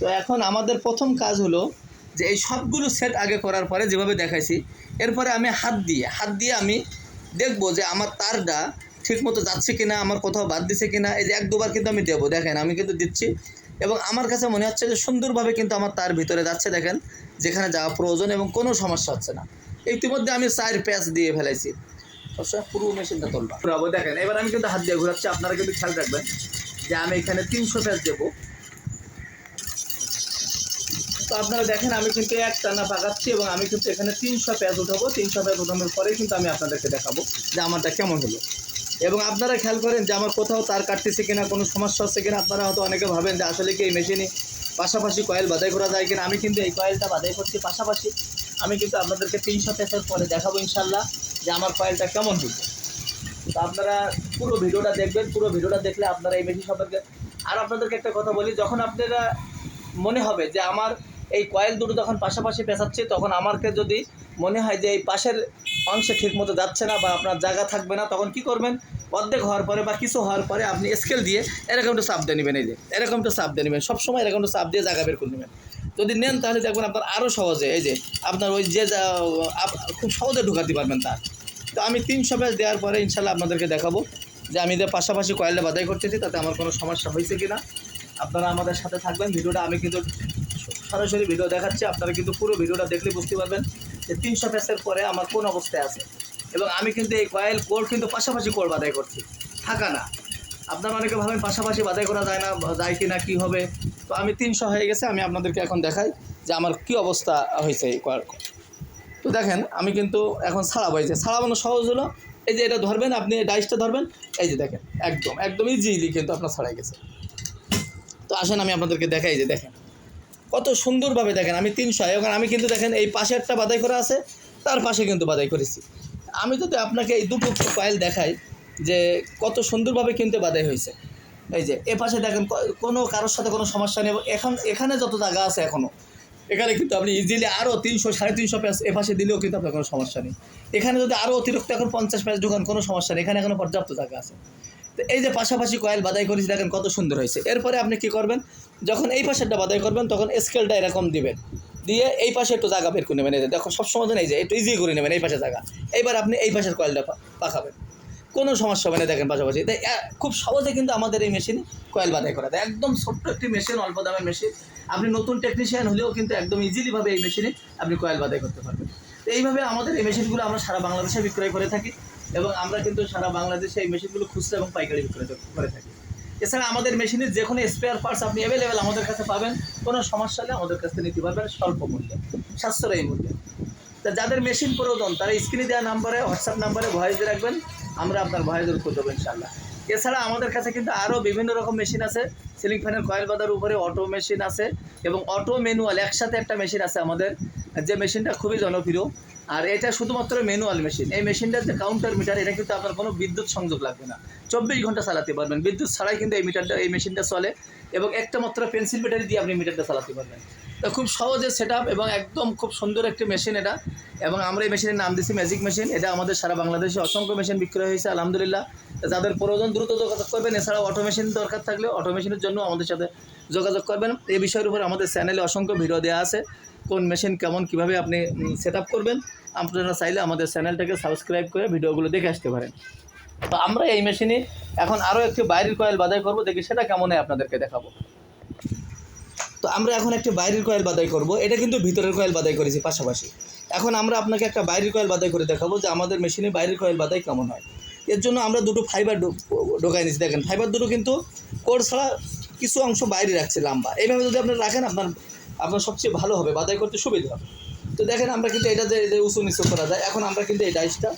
তো এখন আমাদের প্রথম কাজ হলো যে এই সবগুলো সেট আগে করার পরে যেভাবে দেখাইছি, এরপরে আমি হাত দিয়ে হাত দিয়ে আমি দেখব যে আমার তারটা ঠিক মতো যাচ্ছে কিনা, আমার কোথাও বাদ দিছে কিনা, এই যে এক দুবার কিন্তু আমি দেবো, দেখেন আমি কিন্তু দিচ্ছি। এবং আমার কাছে মনে হচ্ছে যে সুন্দরভাবে কিন্তু আমার তার ভিতরে যাচ্ছে দেখেন, যেখানে যাওয়া প্রয়োজন এবং কোনো সমস্যা হচ্ছে না। ইতিমধ্যে আমি চার প্যাচ দিয়ে ফেলাইছি। সবসময় পুরো মেশিনটা তুলবা। ঘুরাবো, দেখেন, এবার আমি কিন্তু হাত দিয়ে ঘুরাচ্ছি, আপনারা কিন্তু খেয়াল রাখবেন যে আমি এখানে তিনশো প্যাচ দেবো। তো আপনারা দেখেন, আমি কিন্তু এক টানা পাকাচ্ছি এবং আমি কিন্তু এখানে তিনশো প্যাচ উঠাবো। তিনশো প্যাচ উঠানোর পরেই কিন্তু আমি আপনাদেরকে দেখাবো যে আমারটা কেমন হলো। এবং আপনারা খেয়াল করেন যে আমার কোথাও তার কাটতেছে কিনা, কোনো সমস্যা হচ্ছে কিনা, আপনারা হয়তো অনেকে ভাবেন যে আসলে কি এই মেশিনে পাশাপাশি কয়েল বাদাই করা যায় কিনা। আমি কিন্তু এই কয়েলটা বাদাই করছি পাশাপাশি। আমি কিন্তু আপনাদেরকে তিনশো প্যাচের পরে দেখাবো ইনশাল্লাহ যে আমার কয়েলটা কেমন হয়েছে তো আপনারা পুরো ভিডিওটা দেখবেন, পুরো ভিডিওটা দেখলে আপনারা এই মেশিন সম্পর্কে আর আপনাদেরকে একটা কথা বলি, যখন আপনারা মনে হবে যে আমার এই কয়েল দুটো যখন পাশাপাশি পেঁচাচ্ছে, তখন আমাকে যদি মনে হয় যে এই পাশের অংশে ঠিকমতো যাচ্ছে না বা আপনার জায়গা থাকবে না, তখন কি করবেন? অর্ধেক হওয়ার পরে বা কিছু হওয়ার পরে আপনি স্কেল দিয়ে এরকম একটু চাপ দিয়ে নেবেন, এই যে। এরকম একটু চাপ দিয়ে নেবেন। সবসময় এরকম একটু চাপ দিয়ে জায়গা বের করে নেবেন। যদি নেন, তাহলে দেখবেন আপনার আরও সহজে, এই যে, আপনার ওই যে খুব সহজে ঢুকাতে পারবেন তার। তো আমি তিনশো ব্যাচ দেওয়ার পরে ইনশাল্লাহ আপনাদেরকে দেখাবো যে আমি যে পাশাপাশি কয়েলটা বাদাই করতেছি, তাতে আমার কোনো সমস্যা হয়েছে কি না আপনারা আমাদের সাথে থাকবেন। ভিডিওটা আমি কিন্তু সরাসরি ভিডিও দেখাচ্ছি, আপনারা কিন্তু পুরো ভিডিওটা দেখলে বুঝতে পারবেন যে তিনশো প্যাসের পরে আমার কোন অবস্থায় আছে। এবং আমি কিন্তু এই কয়েল কোড কিন্তু পাশাপাশি কোড বাদাই করছি, থাকা না। আপনারা অনেকে ভাবেন পাশাপাশি বাদাই করা যায় না, যায় কি না কী হবে? তো আমি তিনশো হয়ে গেছে, আমি আপনাদেরকে এখন দেখাই যে আমার কি অবস্থা হয়েছে এই কয়েল। তো দেখেন, আমি কিন্তু এখন ছাড়াবো এই ছাড়াবানো সহজ হলো। এই যে এটা ধরবেন, আপনি ডাইসটা ধরবেন। এই যে দেখেন, একদম একদম ইজিলি কিন্তু আপনার ছাড়াই গেছে। তো আসেন, আমি আপনাদেরকে দেখাই যে দেখেন। কত সুন্দরভাবে দেখেন, আমি তিনশো এবং আমি কিন্তু দেখেন, এই পাশে একটা বাদাই করা আছে, তার পাশে কিন্তু বাদাই করেছি। আমি যদি আপনাকে এই দুটো কয়েল দেখাই যে কত সুন্দরভাবে কিন্তু বাদাই হয়েছে। এই যে, এ পাশে দেখেন কোনো কারোর সাথে কোনো সমস্যা নেই। এখন, এখানে যত জায়গা আছে এখনও এখানে কিন্তু আপনি ইজিলি আরও তিনশো, সাড়ে তিনশো প্যাস এ পাশে দিলেও কিন্তু আপনার কোনো সমস্যা নেই। এখানে যদি আরও অতিরিক্ত এখন পঞ্চাশ প্যাস ঢুকান, কোনো সমস্যা নেই। এখানে এখনও পর্যাপ্ত জায়গা আছে। তো এই যে পাশাপাশি কয়েল বাদাই করেছি, দেখেন কত সুন্দর হয়েছে। এরপরে আপনি কি করবেন? যখন এই পাশেরটা বাদাই করবেন, তখন স্কেলটা এরকম দিবেন। দিয়ে এই পাশে একটু জায়গা বের করে নেবেন। এই যে দেখো, সবসময় তো নেই যে একটু ইজি করে নেবেন এই পাশে জায়গা। এইবার আপনি এই পাশের কয়েলটা পা- পাকাবেন। কোনো সমস্যা হবে না, দেখেন পাশাপাশি। তাই খুব সহজে কিন্তু আমাদের এই মেশিন কয়েল বাদাই করা যায় একদম ছোট্ট একটি মেশিন অল্প দামের মেশিন আপনি নতুন টেকনিশিয়ান হলেও কিন্তু একদম ইজিলিভাবে এই মেশিনে আপনি কয়েল বাদাই করতে পারবেন। এইভাবে আমাদের এই মেশিনগুলো আমরা সারা বাংলাদেশে বিক্রয় করে থাকি এবং আমরা কিন্তু সারা বাংলাদেশে এই মেশিনগুলো খুচরা এবং পাইকারি বিক্রয় করে থাকি। এছাড়া আমাদের মেশিনের যে কোনো স্পেয়ার পার্টস আপনি অ্যাভেলেবেল আমাদের কাছে পাবেন, কোনো সমস্যা হলে আমাদের কাছে নিতে পারবেন স্বল্প মূল্যে, সাশ্রয়ী মূল্যে। তা যাদের মেশিন প্রয়োজন তারা স্ক্রিনে দেওয়া নাম্বারে হোয়াটসঅ্যাপ নাম্বারে ভয়েস দিয়ে রাখবেন, আমরা আপনার ভয়েসের উত্তর দেবো ইনশাল্লাহ এছাড়া আমাদের কাছে কিন্তু আরও বিভিন্ন রকম মেশিন আছে। সিলিং ফ্যানের কয়েল বাঁধার উপরে অটো মেশিন আছে এবং অটো ম্যানুয়াল একসাথে একটা মেশিন আছে আমাদের। যে মেশিনটা খুবই জনপ্রিয়। আর এটা শুধুমাত্র ম্যানুয়াল মেশিন এই মেশিনটার যে কাউন্টার মিটার এটা কিন্তু আপনার কোনো বিদ্যুৎ সংযোগ লাগবে না। চব্বিশ ঘণ্টা চালাতে পারবেন। বিদ্যুৎ ছাড়াই কিন্তু এই মিটারটা এই মেশিনটা চলে এবং একটা মাত্র পেন্সিল ব্যাটারি দিয়ে আপনি মিটারটা চালাতে পারবেন। তো খুব সহজে সেট এবং একদম খুব সুন্দর একটি মেশিন এটা। এবং আমরা এই মেশিনের নাম দিচ্ছি ম্যাজিক মেশিন এটা আমাদের সারা বাংলাদেশে অসংখ্য মেশিন বিক্রয় হয়েছে, আলহামদুলিল্লাহ। যাদের প্রয়োজন দ্রুত যোগাযোগ করবেন, এছাড়াও অটো মেশিন দরকার থাকলে অটো মেশিনের জন্য আমাদের সাথে যোগাযোগ করবেন। এই বিষয়ের উপর আমাদের চ্যানেলে অসংখ্য ভিডিও দেওয়া আছে। কোন মেশিন কেমন, কীভাবে আপনি সেট করবেন, আপনারা চাইলে আমাদের চ্যানেলটাকে সাবস্ক্রাইব করে ভিডিওগুলো দেখে আসতে পারেন। তো আমরা এই মেশিনে এখন আরও একটি বাইরের কয়েল বাদাই করব, দেখি সেটা কেমন হয় আপনাদেরকে দেখাবো। তো আমরা এখন একটি বাইরের কয়েল বাদাই করব, এটা কিন্তু ভিতরের কয়েল বাদাই করেছি পাশাপাশি। এখন আমরা আপনাকে একটা বাইরের কয়েল বাদাই করে দেখাবো যে আমাদের মেশিনে বাইরের কয়েল বাদাই কেমন হয়। এর জন্য আমরা দুটো ফাইবার ঢোকাই নিচ্ছি দেখেন। ফাইবার দুটো কিন্তু কোর ছাড়া কিছু অংশ বাইরে রাখছে, লম্বা। এইভাবে যদি আপনারা রাখেন, আপনার আপনার সবচেয়ে ভালো হবে, বাদাই করতে সুবিধা হবে। তো দেখেন আমরা কিন্তু এটা যে যে উঁচু নিচু করা যায়, এখন আমরা কিন্তু এই ডাইসটা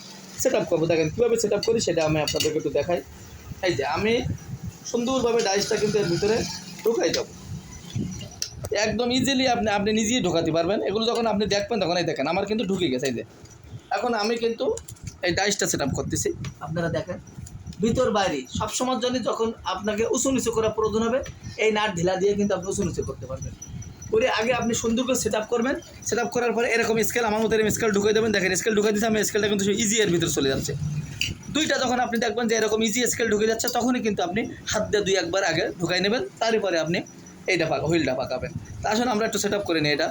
সেট আপ করব। দেখেন কীভাবে সেট আপ করি সেটা আমি আপনাদেরকে একটু দেখাই। এই যে, আমি সুন্দরভাবে ডাইসটা কিন্তু এর ভিতরে ঢুকাই যাব একদম ইজিলি আপনি আপনি নিজেই ঢোকাতে পারবেন। এগুলো যখন আপনি দেখবেন তখন এই দেখেন, আমার কিন্তু ঢুকে গেছে, এই যে। এখন আমি কিন্তু এই ডাইসটা সেট আপ করতেছি। আপনারা দেখেন, ভিতর বাইরে, সবসময়ের জন্য যখন আপনাকে উঁচু নিচু করা প্রয়োজন হবে, এই নাট ঢিলা দিয়ে কিন্তু আপনি উঁচু নিচু করতে পারবেন। করে আগে আপনি সুন্দর করে সেট করবেন। সেট করার পরে এরকম স্কেল আমার মতো এরকম স্কেল ঢুকে দেবেন। দেখেন স্কেল ঢুকে দিতে আমি স্কেলটা কিন্তু ইজি এর ভিতরে চলে যাচ্ছে। দুইটা যখন আপনি দেখবেন যে এরকম ইজি স্কেল ঢুকে যাচ্ছে, তখনই কিন্তু আপনি হাত দিয়ে দুই একবার আগে ঢুকাই নেবেন। তারপরে আপনি এইটা পাকা হুইলটা পাকাবেন। তা আসলে আমরা একটু সেট করে নিই এটা।